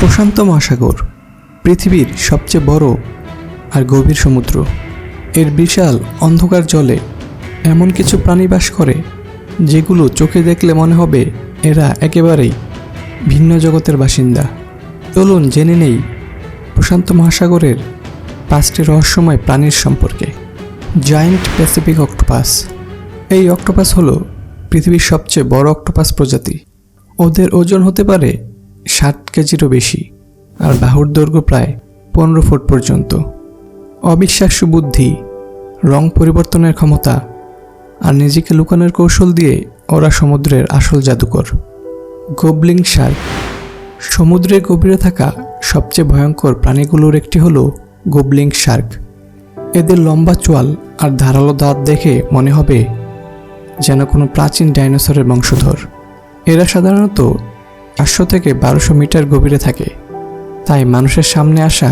প্রশান্ত মহাসাগর, পৃথিবীর সবচেয়ে বড় আর গভীর সমুদ্র। এর বিশাল অন্ধকার জলে এমন কিছু প্রাণী বাস করে, যেগুলো চোখে দেখলে মনে হবে এরা একেবারেই ভিন্ন জগতের বাসিন্দা। চলুন জেনে নেই প্রশান্ত মহাসাগরের পাঁচটি রহস্যময় প্রাণীর সম্পর্কে। Giant Pacific octopus. এই অক্টোপাস হলো পৃথিবীর সবচেয়ে বড় অক্টোপাস প্রজাতি। ওদের ওজন হতে পারে ষাট কেজিরও বেশি আর বাহুর দৈর্ঘ্য প্রায় পনেরো ফুট পর্যন্ত। অবিশ্বাস্য বুদ্ধি, রং পরিবর্তনের ক্ষমতা আর নিজেকে লুকানোর কৌশল দিয়ে ওরা সমুদ্রের আসল জাদুকর। গোবলিং শার্ক সমুদ্রের গভীরে থাকা সবচেয়ে ভয়ঙ্কর প্রাণীগুলোর একটি হলো গোবলিং শার্ক এদের লম্বা চোয়াল আর ধারালো দাঁত দেখে মনে হবে যেন কোনো প্রাচীন ডাইনোসরের বংশধর। এরা সাধারণত পাঁচশো থেকে বারোশো মিটার গভীরে থাকে। তাই মানুষের সামনে আসা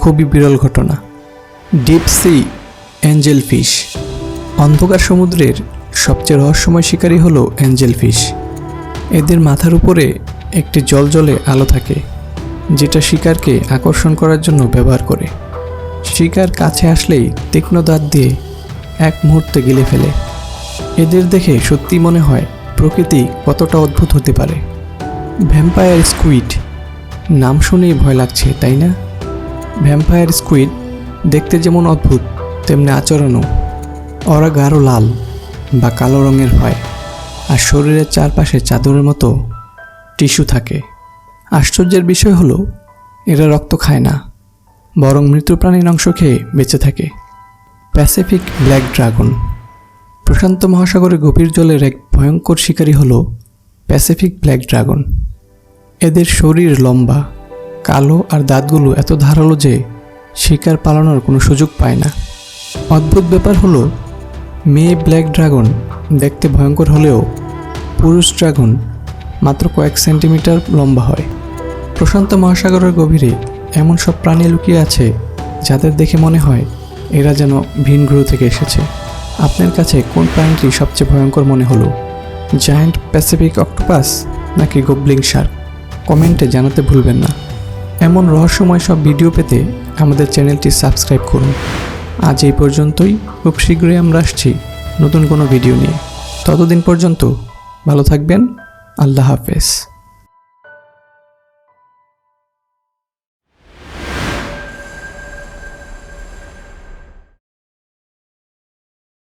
খুবই বিরল ঘটনা। Deep sea angel fish. অন্ধকার সমুদ্রের সবচেয়ে রহস্যময় শিকারী হলো অ্যাঞ্জেল ফিশ। এদের মাথার উপরে একটি জলজলে আলো থাকে, যেটা শিকারকে আকর্ষণ করার জন্য ব্যবহার করে। শিকার কাছে আসলেই তীক্ষ্ণ দাঁত দিয়ে এক মুহূর্তে গিলে ফেলে। এদের দেখে সত্যি মনে হয় প্রকৃতি কতটা অদ্ভুত হতে পারে। ভ্যাম্পায়ার স্কুইড নাম শুনেই ভয় লাগছে, তাই না? ভ্যাম্পায়ার স্কুইড দেখতে যেমন অদ্ভুত, তেমনি আচরণও। ওরা গাঢ় লাল বা কালো রঙের হয় আর শরীরের চারপাশে চাদরের মতো টিস্যু থাকে। আশ্চর্যের বিষয় হলো, এরা রক্ত খায় না, বরং মৃত প্রাণীর অংশ খেয়ে বেঁচে থাকে। প্যাসিফিক ব্ল্যাক ড্রাগন প্রশান্ত মহাসাগরের গভীর জলের এক ভয়ঙ্কর শিকারী হল প্যাসিফিক ব্ল্যাক ড্রাগন এদের শরীর লম্বা, কালো আর দাঁতগুলো এত ধারালো যে শিকার পালানোর কোনো সুযোগ পায় না। অদ্ভুত ব্যাপার হলো, মেয়ে ব্ল্যাক ড্রাগন দেখতে ভয়ঙ্কর হলেও পুরুষ ড্রাগন মাত্র কয়েক সেন্টিমিটার লম্বা হয়। প্রশান্ত মহাসাগরের গভীরে এমন সব প্রাণী লুকিয়ে আছে যাদের দেখে মনে হয় এরা যেন ভিন গ্রহ থেকে এসেছে। আপনার কাছে কোন প্রাণীটি সবচেয়ে ভয়ঙ্কর মনে হলো? জায়ান্ট প্যাসিফিক অক্টোপাস নাকি গোবলিং শার্ক? কমেন্টে জানাতে ভুলবেন না। এমন রহস্যময় সব ভিডিও পেতে আমাদের চ্যানেলটি সাবস্ক্রাইব করুন। আজ এই পর্যন্তই। খুব শীঘ্রই আমরা আসছি নতুন কোনো ভিডিও নিয়ে। ততদিন পর্যন্ত ভালো থাকবেন। আল্লাহ হাফেজ।